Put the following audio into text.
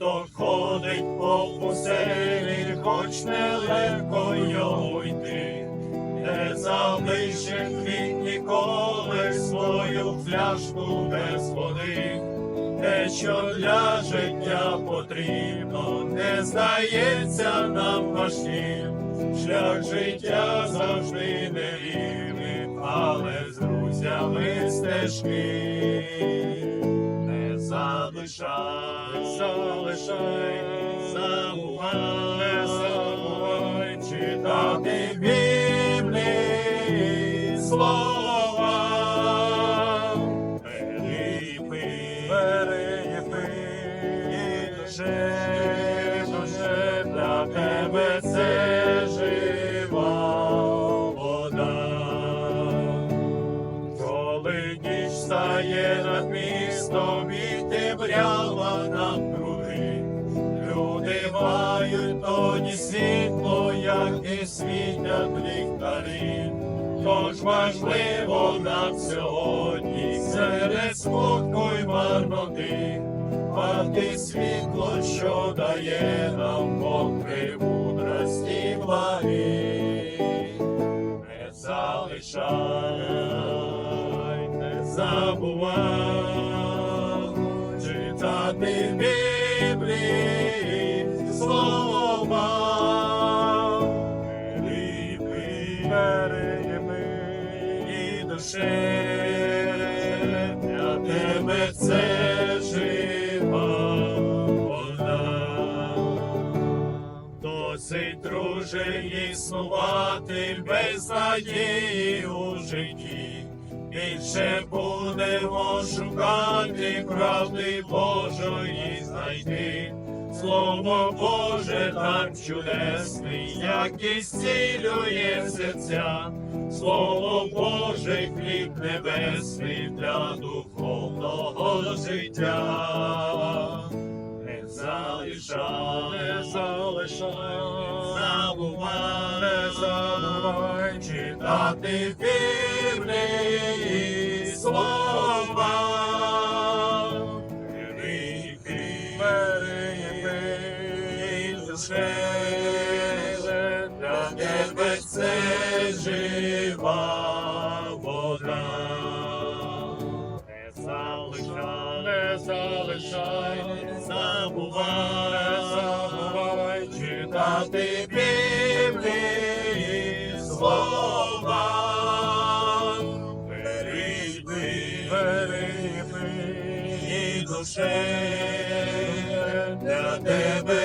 то ходить по уселі, хоч нелегко йому йти, не залишив він ніколи свою фляжку без води, те, що для життя потрібно, не здається нам важким, шлях життя завжди не рівний, але з друзями стежки. Залишай, залишай, забувай, забувай читати Біблії слова. Переліпи, переліпи, душе, душе, для тебе це жива вода. Коли ніч стає над містом і темрява навкруги, люди мають тоді світло, як і світять ліхтарі. Тож важливо нам сьогодні серед смутку й марноти, мати світло, що дає нам Бог премудрості благі. Не залишай, не забувай слова. Ліпи, перейми і душе, для тебе це жива вода. Досить, друже, існувати без надії у житті. Більше будемо шукати правди Божої знайти. Слово Боже так чудесний, як і зцілює серця. Слово Боже, хліб небесний для духовного життя. Не залишай, не залишай, забувай, читати Біблії слова. Душе, для тебе це жива вода. Не залишай, не залишай, забувай, забувай читати Біблії слова. Душе для тебе